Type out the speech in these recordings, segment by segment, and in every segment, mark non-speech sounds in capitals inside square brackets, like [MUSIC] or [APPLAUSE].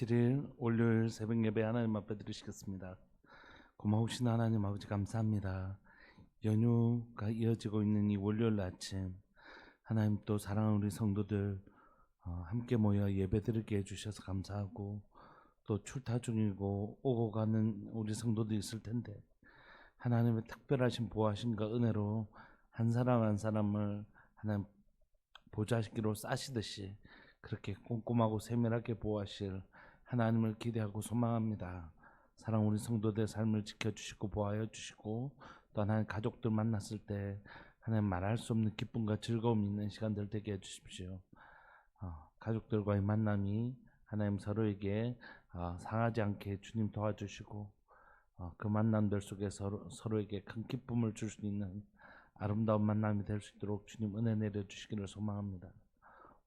7일 월요일 새벽 예배 하나님 앞에 드리시겠습니다. 고마우신 하나님 아버지 감사합니다. 연휴가 이어지고 있는 이 월요일 아침 하나님 또 사랑하는 우리 성도들 어, 함께 모여 예배 드리게 해주셔서 감사하고 또 출타 중이고 오고 가는 우리 성도도 있을 텐데 하나님의 특별하신 보호하심과 은혜로 한 사람 한 사람을 하나님 보좌기로 싸시듯이 그렇게 꼼꼼하고 세밀하게 보호하실 하나님을 기대하고 소망합니다. 사랑 우리 성도들 삶을 지켜주시고 보호하여 주시고 또 하나님 가족들 만났을 때 하나님 말할 수 없는 기쁨과 즐거움 있는 시간들 되게 해주십시오. 어, 가족들과의 만남이 하나님 서로에게 어, 상하지 않게 주님 도와주시고 어, 그 만남들 속에 서로, 서로에게 큰 기쁨을 줄 수 있는 아름다운 만남이 될 수 있도록 주님 은혜 내려 주시기를 소망합니다.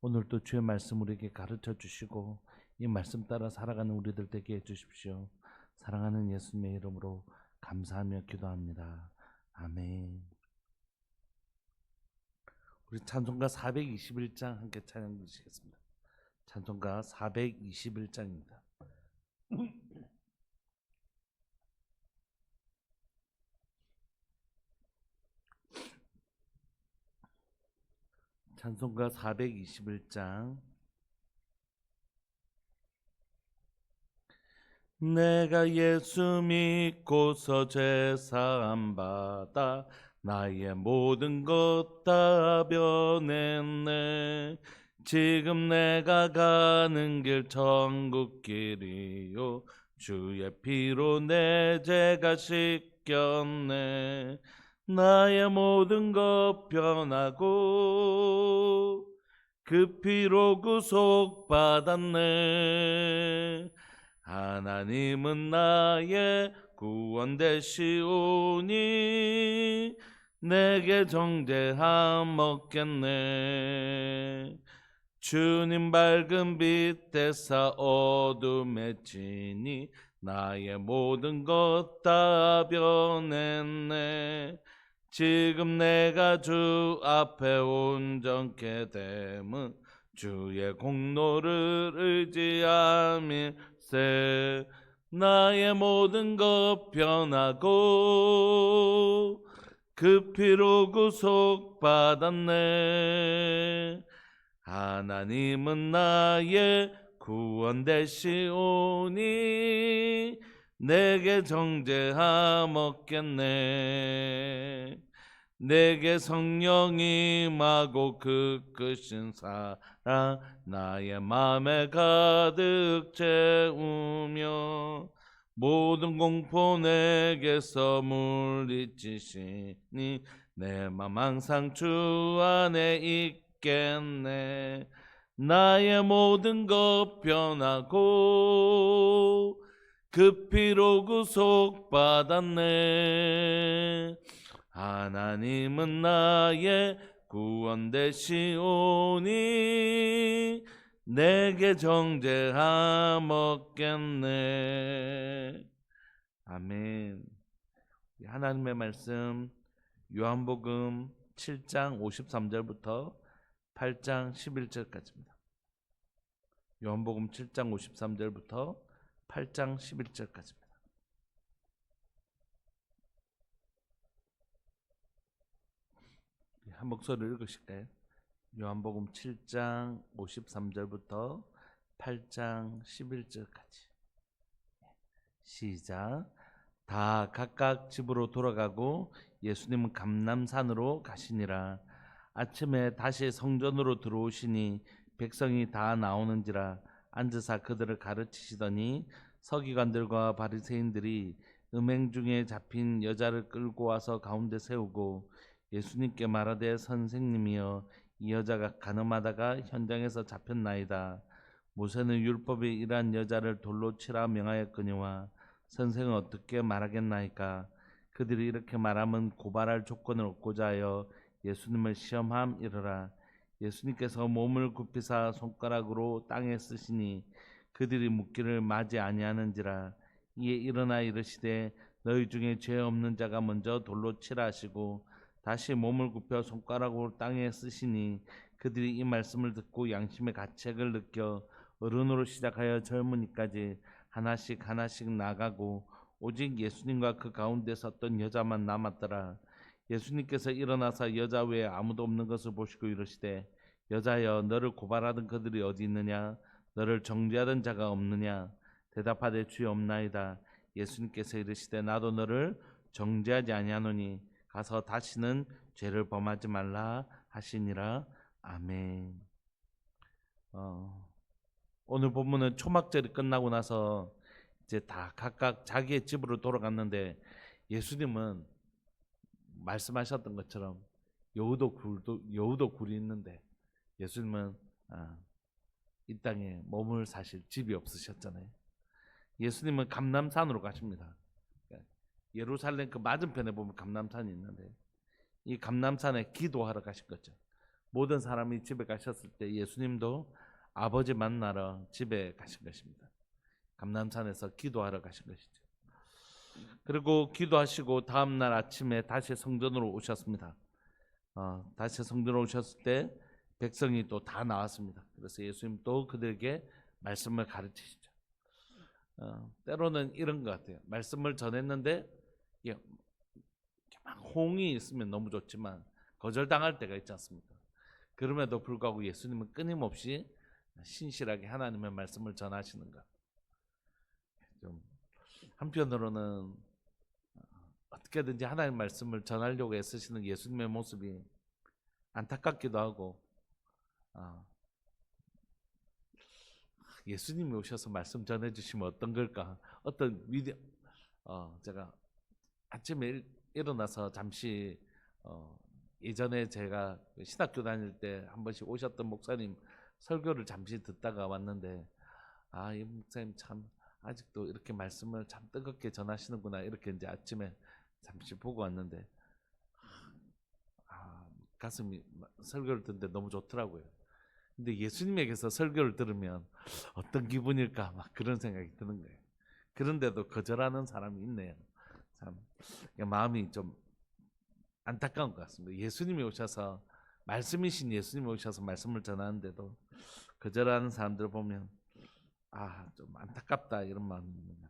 오늘도 주의 말씀 우리에게 가르쳐 주시고 이 말씀 따라 살아가는 우리들 되게 해 주십시오. 사랑하는 예수님의 이름으로 감사하며 기도합니다. 아멘. 우리 찬송가 421장 함께 찬양 드리시겠습니다. 찬송가 421장입니다. 찬송가 421장 내가 예수 믿고서 죄사함 받아 나의 모든 것 다 변했네. 지금 내가 가는 길 천국 길이요. 주의 피로 내 죄가 씻겼네. 나의 모든 것 변하고 그 피로 구속받았네 하나님은 나의 구원 되시오니 내게 정죄함 없겠네. 주님 밝은 빛 대사 어둠에 지니 나의 모든 것 다 변했네. 지금 내가 주 앞에 온전케 됨은 주의 공로를 의지함 일세 나의 모든 것 변하고 그 피로 구속받았네. 하나님은 나의 구원 되시오니 내게 정죄함 없겠네 내게 성령이 임하고 그 끝인 사랑 나의 맘에 가득 채우며 모든 공포 내게서 물리치시니 내 맘 항상 주 안에 있겠네. 나의 모든 것 변하고 그 피로 구 속받았네 하나님은 나의 구원 되시오니 내게 정죄함 없겠네 아멘 하나님의 말씀 요한복음 7장 53절부터 8장 11절까지입니다. 요한복음 7장 53절부터 8장 11절까지입니다. 한 목소리를 읽으실까요? 요한복음 7장 53절부터 8장 11절까지. 시작. 다 각각 집으로 돌아가고 예수님은 감남산으로 가시니라. 아침에 다시 성전으로 들어오시니 백성이 다 나오는지라 앉으사 그들을 가르치시더니 서기관들과 바리새인들이 음행 중에 잡힌 여자를 끌고 와서 가운데 세우고 예수님께 말하되 선생님이여 이 여자가 가늠하다가 현장에서 잡혔나이다. 모세는 율법에 이러한 여자를 돌로 치라 명하였거니와 선생은 어떻게 말하겠나이까? 그들이 이렇게 말하면 고발할 조건을 얻고자 하여 예수님을 시험함 이르라. 예수님께서 몸을 굽히사 손가락으로 땅에 쓰시니 그들이 묻기를 맞이 아니하는지라. 이에 일어나 이르시되 너희 중에 죄 없는 자가 먼저 돌로 치라 하시고 다시 몸을 굽혀 손가락으로 땅에 쓰시니 그들이 이 말씀을 듣고 양심의 가책을 느껴 어른으로 시작하여 젊은이까지 하나씩 하나씩 나가고 오직 예수님과 그 가운데 섰던 여자만 남았더라. 예수님께서 일어나서 여자 외에 아무도 없는 것을 보시고 이르시되 여자여 너를 고발하던 그들이 어디 있느냐? 너를 정죄하던 자가 없느냐? 대답하되 주여 없나이다. 예수님께서 이르시되 나도 너를 정죄하지 아니하노니 가서 다시는 죄를 범하지 말라 하시니라 아멘. 어, 오늘 본문은 초막절이 끝나고 나서 이제 다 각각 자기의 집으로 돌아갔는데 예수님은 말씀하셨던 것처럼 여우도 굴도 여우도 굴이 있는데 예수님은 아, 이 땅에 머물 사실 집이 없으셨잖아요. 예수님은 감남산으로 가십니다. 예루살렘 그 맞은편에 보면 감남산이 있는데 이 감남산에 기도하러 가신 거죠. 모든 사람이 집에 가셨을 때 예수님도 아버지 만나러 집에 가신 것입니다. 감남산에서 기도하러 가신 것이죠. 그리고 기도하시고 다음 날 아침에 다시 성전으로 오셨습니다. 어, 다시 성전으로 오셨을 때 백성이 또 다 나왔습니다. 그래서 예수님 또 그들에게 말씀을 가르치시죠. 어, 때로는 이런 것 같아요. 말씀을 전했는데 막 호응이 있으면 너무 좋지만 거절당할 때가 있지 않습니까? 그럼에도 불구하고 예수님은 끊임없이 신실하게 하나님의 말씀을 전하시는 것. 좀 한편으로는 어떻게든지 하나님 말씀을 전하려고 애쓰시는 예수님의 모습이 안타깝기도 하고 아, 예수님이 오셔서 말씀 전해주시면 어떤 걸까? 어떤 미디 어, 제가 아침에 일, 일어나서 잠시 어, 예전에 제가 신학교 다닐 때 한 번씩 오셨던 목사님 설교를 잠시 듣다가 왔는데 아 이 목사님 참 아직도 이렇게 말씀을 참 뜨겁게 전하시는구나 이렇게 이제 아침에 잠시 보고 왔는데 아 가슴이 설교를 듣는데 너무 좋더라고요. 근데 예수님에게서 설교를 들으면 어떤 기분일까 막 그런 생각이 드는 거예요. 그런데도 거절하는 사람이 있네요. 참 마음이 좀 안타까운 것 같습니다. 예수님이 오셔서 말씀이신 예수님이 오셔서 말씀을 전하는데도 거절하는 사람들 보면 아 좀 안타깝다 이런 마음입니다.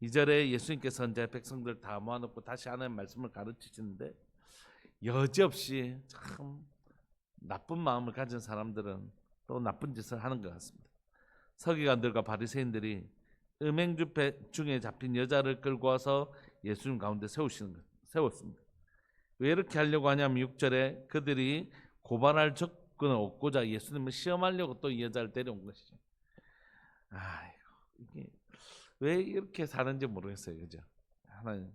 이 절에 예수님께서 이제 백성들 다 모아놓고 다시 하나님 말씀을 가르치시는데 여지없이 참 나쁜 마음을 가진 사람들은 또 나쁜 짓을 하는 것 같습니다. 서기관들과 바리새인들이 음행주 중에 잡힌 여자를 끌고 와서 예수님 가운데 세우시는 것, 세웠습니다. 왜 이렇게 하려고 하냐면 6절에 그들이 고발할 접근을 얻고자 예수님을 시험하려고 또 이 여자를 데려온 것이죠. 아이고 이게 왜 이렇게 사는지 모르겠어요, 그죠? 하나님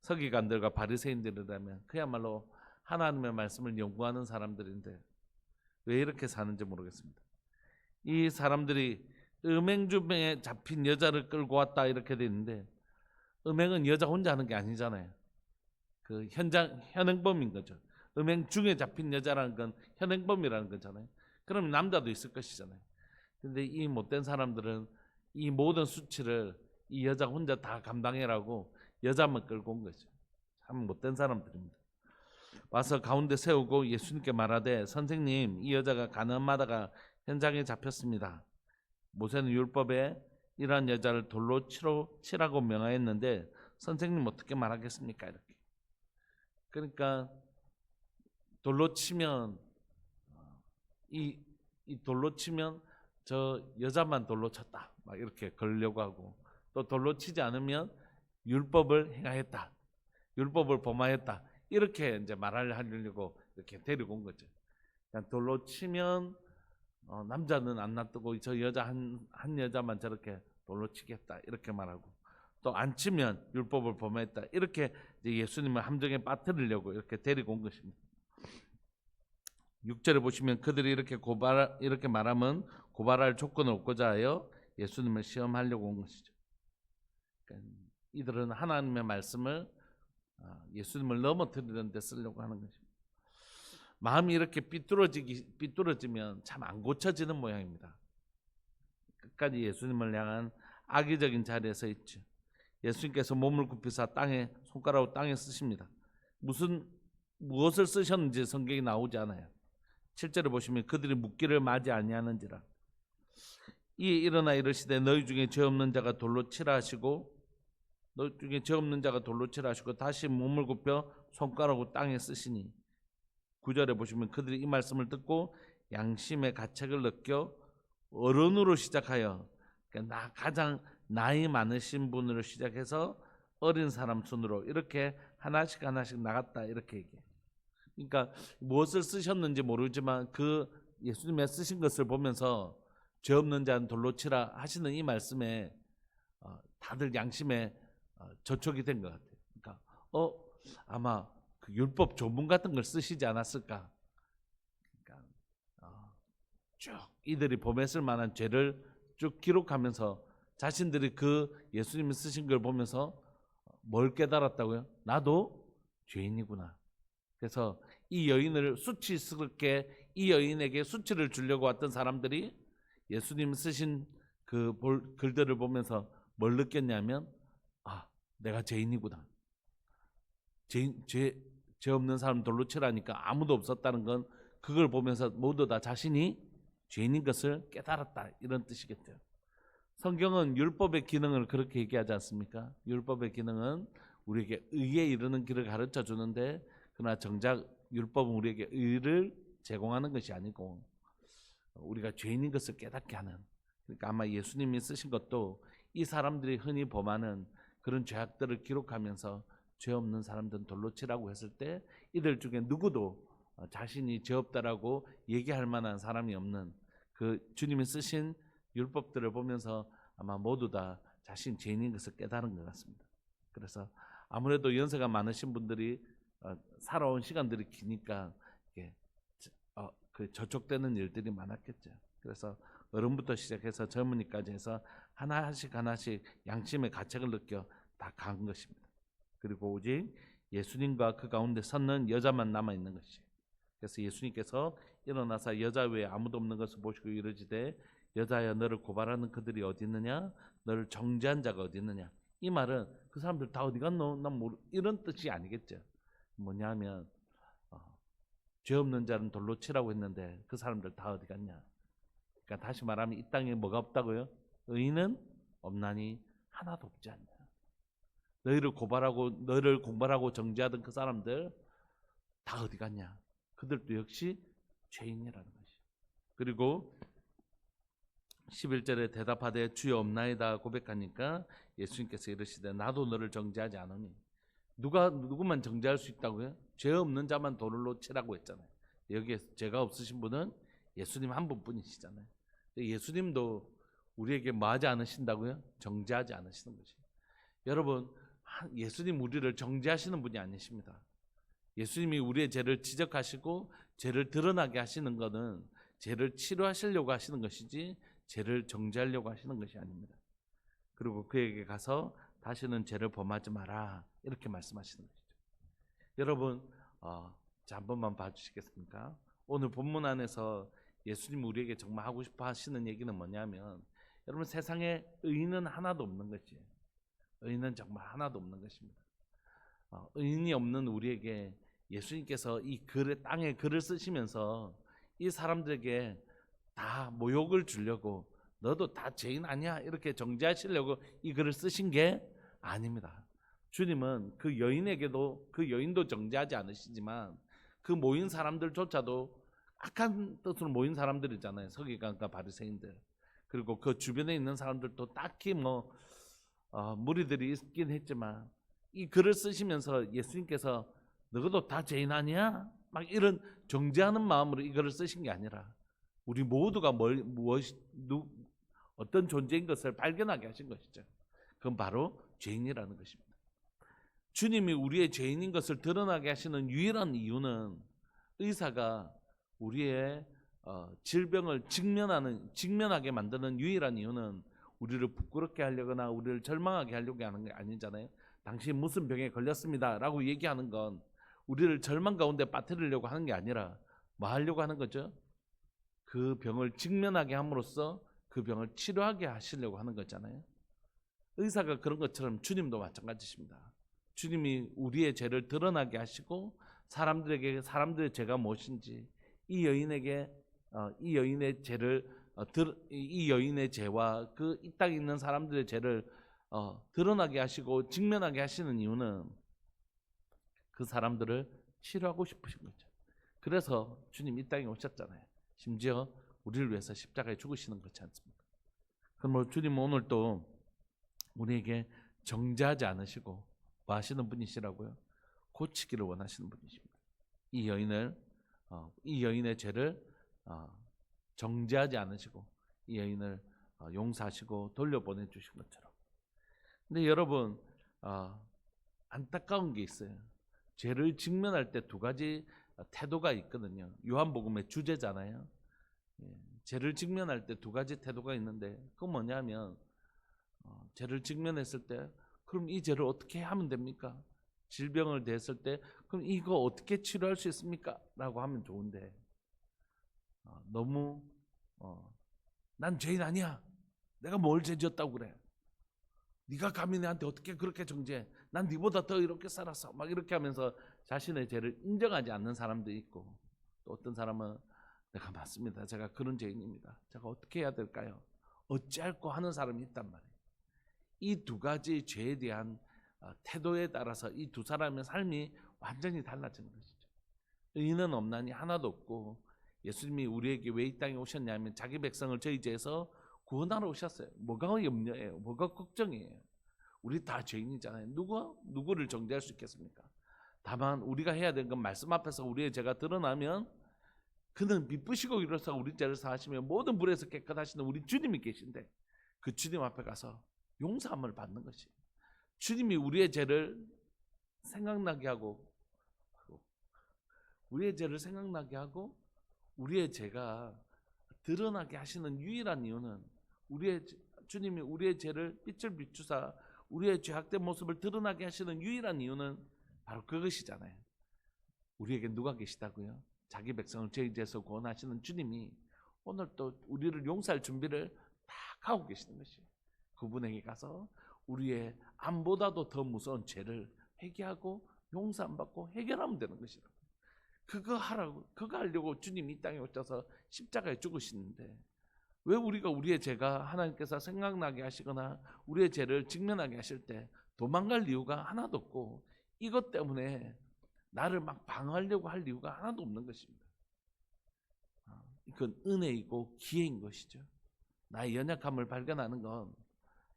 서기관들과 바리새인들이라면 그야말로 하나님의 말씀을 연구하는 사람들인데 왜 이렇게 사는지 모르겠습니다. 이 사람들이 음행주에 잡힌 여자를 끌고 왔다 이렇게 돼 있는데 음행은 여자 혼자 하는 게 아니잖아요. 그 현장 현행범인 거죠. 음행 중에 잡힌 여자라는 건 현행범이라는 거잖아요. 그럼 남자도 있을 것이잖아요. 근데 이 못된 사람들은 이 모든 수치를 이 여자 혼자 다 감당해라고 여자만 끌고 온 거죠. 참 못된 사람들입니다. 와서 가운데 세우고 예수님께 말하되 선생님 이 여자가 가늠하다가 현장에 잡혔습니다. 모세는 율법에 이러한 여자를 돌로 치로 치라고 명하였는데 선생님 어떻게 말하겠습니까? 이렇게. 그러니까 돌로 치면 이, 이 돌로 치면 저 여자만 돌로 쳤다. 막 이렇게 걸려고 하고. 또 돌로 치지 않으면 율법을 행하였다. 율법을 범하였다. 이렇게 이제 말하려고 이렇게 데리고 온 거죠. 그냥 돌로 치면 어, 남자는 안 놔두고 저 여자 한, 한 여자만 저렇게 돌로 치겠다 이렇게 말하고 또 안 치면 율법을 범했다 이렇게 예수님을 함정에 빠뜨리려고 이렇게 데리고 온 것입니다. 6절에 보시면 그들이 이렇게 고발 이렇게 말하면 고발할 조건을 얻고자 하여 예수님을 시험하려고 온 것이죠. 그러니까 이들은 하나님의 말씀을 아, 예수님을 넘어뜨리는 데 쓰려고 하는 것입니다. 마음이 이렇게 삐뚤어지기 삐뚤어지면 참 안 고쳐지는 모양입니다. 끝까지 예수님을 향한 악의적인 자리에 서 있죠. 예수님께서 몸을 굽히사 땅에 손가락으로 땅에 쓰십니다. 무슨 무엇을 쓰셨는지 성경이 나오지 않아요. 실제로 보시면 그들이 묻기를 맞이 아니하는지라. 이에 일어나 이르시되 너희 중에 죄 없는 자가 돌로 치라 하시고 너희 중에 죄 없는 자가 돌로 치라 하시고 다시 몸을 굽혀 손가락으로 땅에 쓰시니 구절에 보시면 그들이 이 말씀을 듣고 양심의 가책을 느껴 어른으로 시작하여 그러니까 나 가장 나이 많으신 분으로 시작해서 어린 사람 순으로 이렇게 하나씩 하나씩 나갔다 이렇게 얘기해. 그러니까 무엇을 쓰셨는지 모르지만 그 예수님의 쓰신 것을 보면서 죄 없는 자는 돌로 치라 하시는 이 말씀에 어, 다들 양심에 어, 저촉이 된 것 같아요. 그러니까 어 아마 그 율법 조문 같은 걸 쓰시지 않았을까? 그러니까 어, 쭉 이들이 범했을 만한 죄를 쭉 기록하면서 자신들이 그 예수님이 쓰신 걸 보면서 뭘 깨달았다고요? 나도 죄인이구나. 그래서 이 여인을 수치스럽게 이 여인에게 수치를 주려고 왔던 사람들이 예수님 쓰신 그 볼- 글들을 보면서 뭘 느꼈냐면 아 내가 죄인이구나. 죄, 죄, 죄 없는 사람 돌로 치라니까 아무도 없었다는 건 그걸 보면서 모두 다 자신이 죄인인 것을 깨달았다 이런 뜻이겠죠. 성경은 율법의 기능을 그렇게 얘기하지 않습니까? 율법의 기능은 우리에게 의에 이르는 길을 가르쳐 주는데 그러나 정작 율법은 우리에게 의를 제공하는 것이 아니고 우리가 죄인인 것을 깨닫게 하는 그러니까 아마 예수님이 쓰신 것도 이 사람들이 흔히 범하는 그런 죄악들을 기록하면서 죄 없는 사람들은 돌로 치라고 했을 때 이들 중에 누구도 어, 자신이 죄 없다라고 얘기할 만한 사람이 없는 그 주님이 쓰신 율법들을 보면서 아마 모두 다 자신 죄인인 것을 깨달은 것 같습니다. 그래서 아무래도 연세가 많으신 분들이 어, 살아온 시간들이 기니까 어, 그 저촉되는 일들이 많았겠죠. 그래서 어른부터 시작해서 젊은이까지 해서 하나씩 하나씩 양심의 가책을 느껴 다 간 것입니다. 그리고 오직 예수님과 그 가운데 섰는 여자만 남아 있는 것이. 그래서 예수님께서 일어나서 여자 외에 아무도 없는 것을 보시고 이르시되 여자야 너를 고발하는 그들이 어디 있느냐? 너를 정죄한 자가 어디 있느냐? 이 말은 그 사람들 다 어디 갔노? 난 모르 이런 뜻이 아니겠죠. 뭐냐면 어, 죄 없는 자는 돌로 치라고 했는데 그 사람들 다 어디 갔냐? 그러니까 다시 말하면 이 땅에 뭐가 없다고요? 의인은 없나니 하나도 없지 않냐? 너희를 고발하고 너를 공발하고 정죄하던 그 사람들 다 어디 갔냐? 그들도 역시 죄인이라는 것이. 그리고 11절에 대답하되 주여 없나이다 고백하니까 예수님께서 이르시되 나도 너를 정죄하지 않으니 누가 누구만 정죄할 수 있다고요? 죄 없는 자만 돌로 치라고 했잖아요. 여기에 죄가 없으신 분은 예수님 한 분뿐이시잖아요. 예수님도 우리에게 뭐 하지 않으신다고요? 정죄하지 않으시는 것이. 여러분 한- 예수님 우리를 정죄하시는 분이 아니십니다. 예수님이 우리의 죄를 지적하시고 죄를 드러나게 하시는 것은 죄를 치료하시려고 하시는 것이지 죄를 정죄하려고 하시는 것이 아닙니다. 그리고 그에게 가서 다시는 죄를 범하지 마라 이렇게 말씀하시는 것이죠. 여러분, 어, 자 한 번만 봐주시겠습니까? 오늘 본문 안에서 예수님 우리에게 정말 하고 싶어 하시는 얘기는 뭐냐면 여러분 세상에 의인은 하나도 없는 것이에요. 의인은 정말 하나도 없는 것입니다. 어, 의인이 없는 우리에게 예수님께서 이 글의 땅에 글을 쓰시면서 이 사람들에게 다 모욕을 주려고 너도 다 죄인 아니야 이렇게 정죄하시려고 이 글을 쓰신 게 아닙니다. 주님은 그 여인에게도 그 여인도 정죄하지 않으시지만 그 모인 사람들조차도 악한 뜻으로 모인 사람들이잖아요. 서기관과 바리새인들 그리고 그 주변에 있는 사람들도 딱히 뭐 어, 무리들이 있긴 했지만 이 글을 쓰시면서 예수님께서 너희도 다 죄인 아니야? 막 이런 정죄하는 마음으로 이 글을 쓰신 게 아니라 우리 모두가 뭘 무엇 누 어떤 존재인 것을 발견하게 하신 것이죠. 그건 바로 죄인이라는 것입니다. 주님이 우리의 죄인인 것을 드러나게 하시는 유일한 이유는 의사가 우리의 어, 질병을 직면하는 직면하게 만드는 유일한 이유는 우리를 부끄럽게 하려거나 우리를 절망하게 하려고 하는 게 아니잖아요. 당신 무슨 병에 걸렸습니다라고 얘기하는 건 우리를 절망 가운데 빠뜨리려고 하는 게 아니라 뭐 하려고 하는 거죠? 그 병을 직면하게 함으로써 그 병을 치료하게 하시려고 하는 거잖아요. 의사가 그런 것처럼 주님도 마찬가지십니다. 주님이 우리의 죄를 드러나게 하시고 사람들에게 사람들의 죄가 무엇인지 이 여인에게 어, 이 여인의 죄를 이- 이 여인의 죄와 그 이 땅에 있는 사람들의 죄를 어, 드러나게 하시고 직면하게 하시는 이유는 그 사람들을 치료하고 싶으신 거죠. 그래서 주님 이 땅에 오셨잖아요. 심지어 우리를 위해서 십자가에 죽으시는 거지 않습니까? 그럼 뭐 주님은 오늘 또 우리에게 정죄하지 않으시고 뭐 하시는 분이시라고요? 고치기를 원하시는 분이십니다. 이 여인을 어, 이 여인의 죄를 어, 정죄하지 않으시고 이 여인을 어, 용서하시고 돌려보내 주신 것처럼. 근데 여러분 어, 안타까운 게 있어요. 죄를 직면할 때 두 가지 어, 태도가 있거든요. 요한복음의 주제잖아요. 예, 죄를 직면할 때 두 가지 태도가 있는데 그건 뭐냐면 어, 죄를 직면했을 때 그럼 이 죄를 어떻게 하면 됩니까? 질병을 대했을 때 그럼 이거 어떻게 치료할 수 있습니까? 라고 하면 좋은데 어, 너무 어, 난 죄인 아니야. 내가 뭘 죄지었다고 그래. 네가 감히 내한테 어떻게 그렇게 정죄해? 난 네보다 더 이렇게 살았어. 막 이렇게 하면서 자신의 죄를 인정하지 않는 사람도 있고 또 어떤 사람은 내가 맞습니다. 제가 그런 죄인입니다. 제가 어떻게 해야 될까요? 어찌할꼬 하는 사람이 있단 말이에요. 이 두 가지 죄에 대한 어, 태도에 따라서 이 두 사람의 삶이 완전히 달라지는 것이죠. 의인은 없나니 하나도 없고 예수님이 우리에게 왜 이 땅에 오셨냐면 자기 백성을 저희 죄에서 구원하러 오셨어요. 뭐가 염려예요? 뭐가 걱정이에요? 우리 다 죄인이잖아요. 누가 누구를 정죄할 수 있겠습니까? 다만 우리가 해야 되는 건 말씀 앞에서 우리의 죄가 드러나면 그는 미쁘시고 이로써 우리 죄를 사하시며 모든 불에서 깨끗하시는 우리 주님이 계신데 그 주님 앞에 가서 용서함을 받는 것이 주님이 우리의 죄를 생각나게 하고 우리의 죄를 생각나게 하고 우리의 죄가 드러나게 하시는 유일한 이유는 우리의 죄- 주님이 우리의 죄를 빛을 비추사 우리의 죄악된 모습을 드러나게 하시는 유일한 이유는 바로 그것이잖아요. 우리에게 누가 계시다고요? 자기 백성을 죄에서 구원하시는 주님이 오늘 또 우리를 용서할 준비를 다 하고 계시는 것이에요. 그분에게 가서 우리의 암보다도 더 무서운 죄를 회개하고 용서 안 받고 해결하면 되는 것이다. 그거 하라고 그거 하려고 주님이 이 땅에 오셔서 십자가에 죽으시는데 왜 우리가 우리의 죄가 하나님께서 생각나게 하시거나 우리의 죄를 직면하게 하실 때 도망갈 이유가 하나도 없고 이것 때문에 나를 막 방어하려고 할 이유가 하나도 없는 것입니다. 아, 이건 은혜이고 기회인 것이죠. 나의 연약함을 발견하는 건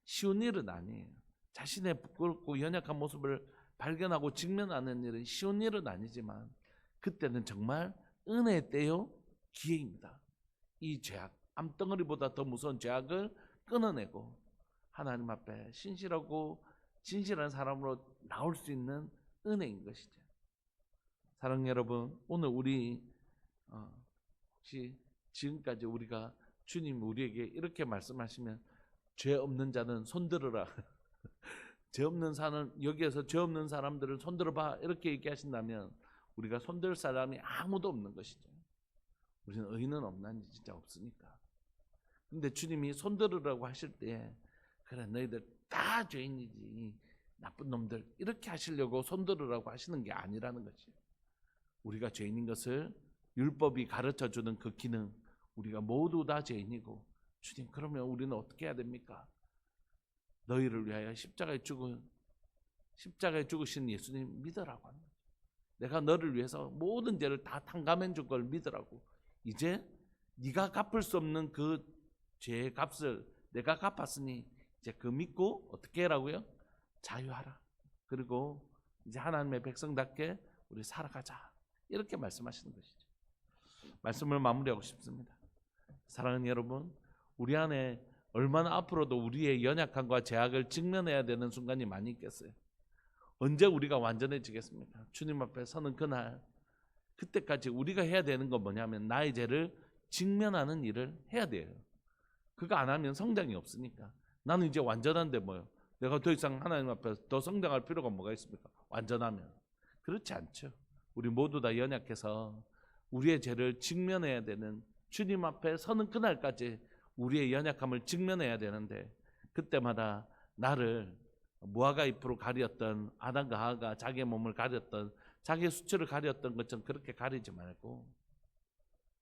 쉬운 일은 아니에요. 자신의 부끄럽고 연약한 모습을 발견하고 직면하는 일은 쉬운 일은 아니지만 그때는 정말 은혜의 때요 기회입니다. 이 죄악, 암덩어리보다 더 무서운 죄악을 끊어내고 하나님 앞에 신실하고 진실한 사람으로 나올 수 있는 은혜인 것이죠. 사랑 여러분, 오늘 우리 어, 혹시 지금까지 우리가 주님 우리에게 이렇게 말씀하시면 죄 없는 자는 손들어라. [LAUGHS] 죄 없는 사람 여기에서 죄 없는 사람들을 손들어 봐 이렇게 얘기하신다면 우리가 손들 사람이 아무도 없는 것이죠. 우리는 의인은 없나니 진짜 없으니까. 근데 주님이 손들으라고 하실 때 그래 너희들 다 죄인이지 나쁜 놈들 이렇게 하시려고 손들으라고 하시는 게 아니라는 거지. 우리가 죄인인 것을 율법이 가르쳐 주는 그 기능 우리가 모두 다 죄인이고 주님 그러면 우리는 어떻게 해야 됩니까? 너희를 위하여 십자가에 죽은 십자가에 죽으신 예수님 믿으라고 거죠. 내가 너를 위해서 모든 죄를 다 탕감해 줄 걸 믿으라고. 이제 네가 갚을 수 없는 그 죄의 값을 내가 갚았으니 이제 그 믿고 어떻게 해라고요? 자유하라. 그리고 이제 하나님의 백성답게 우리 살아가자. 이렇게 말씀하시는 것이죠. 말씀을 마무리하고 싶습니다. 사랑하는 여러분, 우리 안에 얼마나 앞으로도 우리의 연약함과 제약을 직면해야 되는 순간이 많이 있겠어요. 언제 우리가 완전해지겠습니까? 주님 앞에 서는 그날 그때까지 우리가 해야 되는 건 뭐냐면 나의 죄를 직면하는 일을 해야 돼요. 그거 안 하면 성장이 없으니까. 나는 이제 완전한데 뭐요? 내가 더 이상 하나님 앞에 더 성장할 필요가 뭐가 있습니까? 완전하면. 그렇지 않죠. 우리 모두 다 연약해서 우리의 죄를 직면해야 되는 주님 앞에 서는 그날까지 우리의 연약함을 직면해야 되는데 그때마다 나를 무화과 잎으로 가렸던 아담과 하가 자기의 몸을 가렸던 자기의 수치를 가렸던 것처럼 그렇게 가리지 말고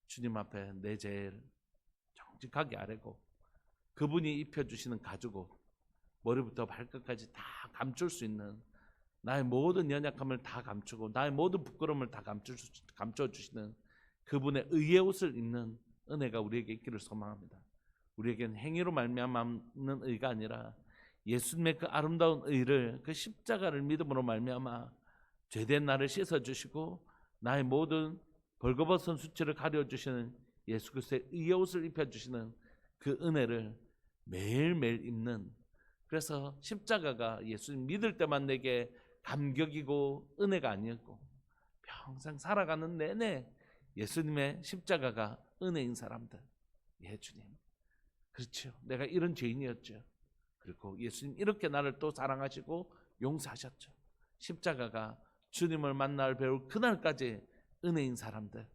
주님 앞에 내 죄를 묵직하게 아래고 그분이 입혀주시는 가죽옷 머리부터 발끝까지 다 감출 수 있는 나의 모든 연약함을 다 감추고 나의 모든 부끄러움을 다 감출 수, 감춰 주시는 그분의 의의 옷을 입는 은혜가 우리에게 있기를 소망합니다. 우리에게는 행위로 말미암는 의가 아니라 예수님의 그 아름다운 의를 그 십자가를 믿음으로 말미암아 죄된 나를 씻어 주시고 나의 모든 벌거벗은 수치를 가려 주시는 예수 그리스도의 의의 옷을 입혀 주시는 그 은혜를 매일매일 입는 그래서 십자가가 예수님 믿을 때만 내게 감격이고 은혜가 아니었고 평생 살아가는 내내 예수님의 십자가가 은혜인 사람들. 예, 주님. 그렇죠. 내가 이런 죄인이었죠. 그리고 예수님 이렇게 나를 또 사랑하시고 용서하셨죠. 십자가가 주님을 만날 배울 그날까지 은혜인 사람들.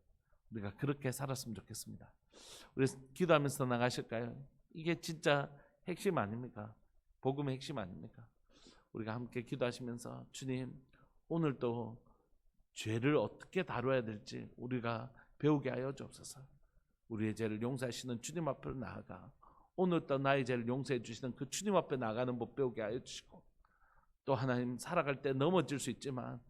우리가 그렇게 살았으면 좋겠습니다. 우리 기도하면서 나가실까요? 이게 진짜 핵심 아닙니까? 복음의 핵심 아닙니까? 우리가 함께 기도하시면서 주님 오늘도 죄를 어떻게 다뤄야 될지 우리가 배우게 하여 주옵소서. 우리의 죄를 용서하시는 주님 앞으로 나아가 오늘도 나의 죄를 용서해 주시는 그 주님 앞에 나가는 법 배우게 하여 주시고 또 하나님 살아갈 때 넘어질 수 있지만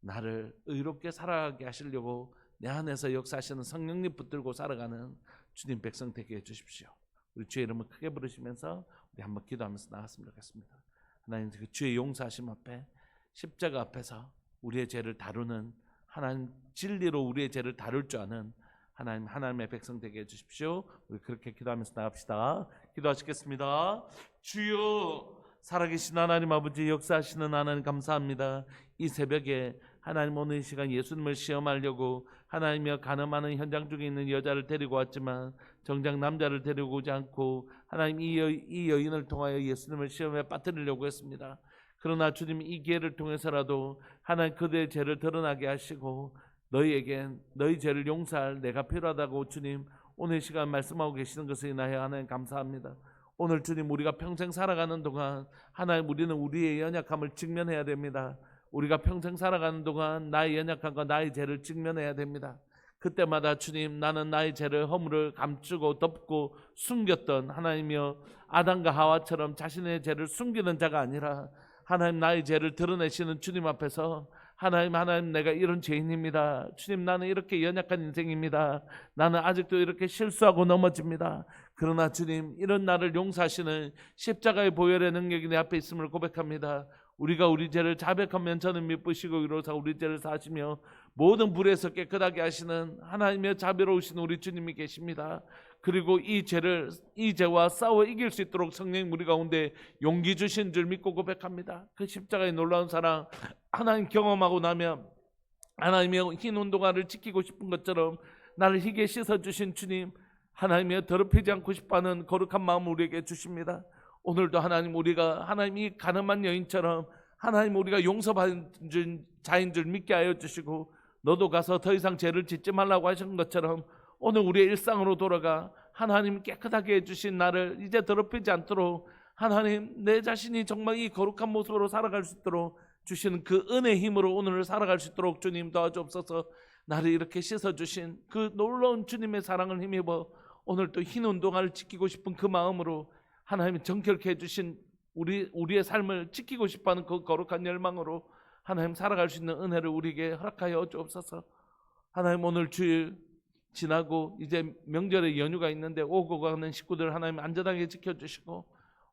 나를 의롭게 살아가게 하시려고 내 안에서 역사하시는 성령님 붙들고 살아가는 주님 백성 되게 해 주십시오. 우리 주의 이름을 크게 부르시면서 우리 한번 기도하면서 나갔으면 좋겠습니다. 하나님 그 주의 용서하심 앞에 십자가 앞에서 우리의 죄를 다루는 하나님 진리로 우리의 죄를 다룰 줄 아는 하나님 하나님의 백성 되게 해 주십시오. 우리 그렇게 기도하면서 나갑시다. 기도하시겠습니다. 주여 살아계신 하나님 아버지 역사하시는 하나님 감사합니다. 이 새벽에 하나님 오늘 이 시간 예수님을 시험하려고 하나님이여 가늠하는 현장 중에 있는 여자를 데리고 왔지만 정작 남자를 데리고 오지 않고 하나님 이, 여, 이 여인을 통하여 예수님을 시험에 빠뜨리려고 했습니다. 그러나 주님 이 기회를 통해서라도 하나님 그들의 죄를 드러나게 하시고 너희에겐 너희 죄를 용서할 내가 필요하다고 주님 오늘 이 시간 말씀하고 계시는 것을 인하여 하나님 감사합니다. 오늘 주님 우리가 평생 살아가는 동안 하나님 우리는 우리의 연약함을 직면해야 됩니다. 우리가 평생 살아가는 동안 나의 연약함과 나의 죄를 직면해야 됩니다. 그때마다 주님 나는 나의 죄를 허물을 감추고 덮고 숨겼던 하나님이여 아담과 하와처럼 자신의 죄를 숨기는 자가 아니라 하나님 나의 죄를 드러내시는 주님 앞에서 하나님 하나님 내가 이런 죄인입니다. 주님 나는 이렇게 연약한 인생입니다. 나는 아직도 이렇게 실수하고 넘어집니다. 그러나 주님 이런 나를 용서하시는 십자가의 보혈의 능력이 내 앞에 있음을 고백합니다. 우리가 우리 죄를 자백하면 저는 미쁘시고 이로사 우리 죄를 사시며 모든 불에서 깨끗하게 하시는 하나님의 자비로우신 우리 주님이 계십니다. 그리고 이 죄를 이 죄와 싸워 이길 수 있도록 성령 우리 가운데 용기 주신 줄 믿고 고백합니다. 그 십자가의 놀라운 사랑 하나님 경험하고 나면 하나님의 흰 운동화를 지키고 싶은 것처럼 나를 희게 씻어 주신 주님 하나님의 더럽히지 않고 싶어하는 거룩한 마음을 우리에게 주십니다. 오늘도 하나님 우리가 하나님이 가늠한 여인처럼 하나님 우리가 용서받은 줄- 자인 줄 믿게 하여 주시고 너도 가서 더 이상 죄를 짓지 말라고 하신 것처럼 오늘 우리의 일상으로 돌아가 하나님 깨끗하게 해주신 나를 이제 더럽히지 않도록 하나님 내 자신이 정말 이 거룩한 모습으로 살아갈 수 있도록 주시는 그 은혜 힘으로 오늘을 살아갈 수 있도록 주님 도와주옵소서 나를 이렇게 씻어주신 그 놀라운 주님의 사랑을 힘입어 오늘 또 흰 운동화를 지키고 싶은 그 마음으로 하나님이 정결케 해주신 우리 우리의 삶을 지키고 싶어하는 그 거룩한 열망으로 하나님 살아갈 수 있는 은혜를 우리에게 허락하여 주옵소서. 하나님 오늘 주일 지나고 이제 명절의 연휴가 있는데 오고 가는 식구들 하나님 안전하게 지켜주시고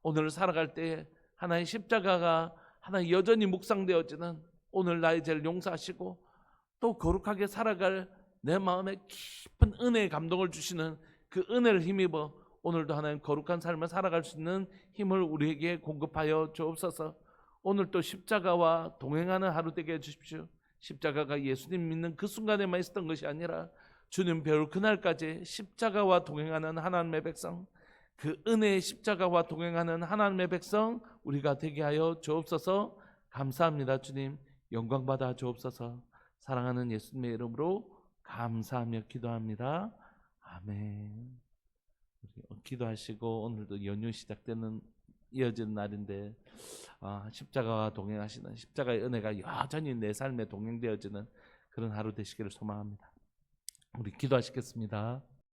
오늘 살아갈 때 하나님 십자가가 하나님 여전히 묵상되어지는 오늘 나의 죄를 용서하시고 또 거룩하게 살아갈 내 마음에 깊은 은혜의 감동을 주시는 그 은혜를 힘입어 오늘도 하나님 거룩한 삶을 살아갈 수 있는 힘을 우리에게 공급하여 주옵소서. 오늘 또 십자가와 동행하는 하루 되게 해 주십시오. 십자가가 예수님 믿는 그 순간에만 있었던 것이 아니라 주님 배울 그날까지 십자가와 동행하는 하나님의 백성, 그 은혜의 십자가와 동행하는 하나님의 백성 우리가 되게 하여 주옵소서. 감사합니다, 주님. 영광 받아 주옵소서. 사랑하는 예수님의 이름으로 감사하며 기도합니다. 아멘. 우리 기도하시고 오늘도 연휴 시작되는 이어지는 날인데 아, 십자가와 동행하시는 십자가의 은혜가 여전히 내 삶에 동행되어지는 그런 하루 되시기를 소망합니다. 우리 기도하시겠습니다.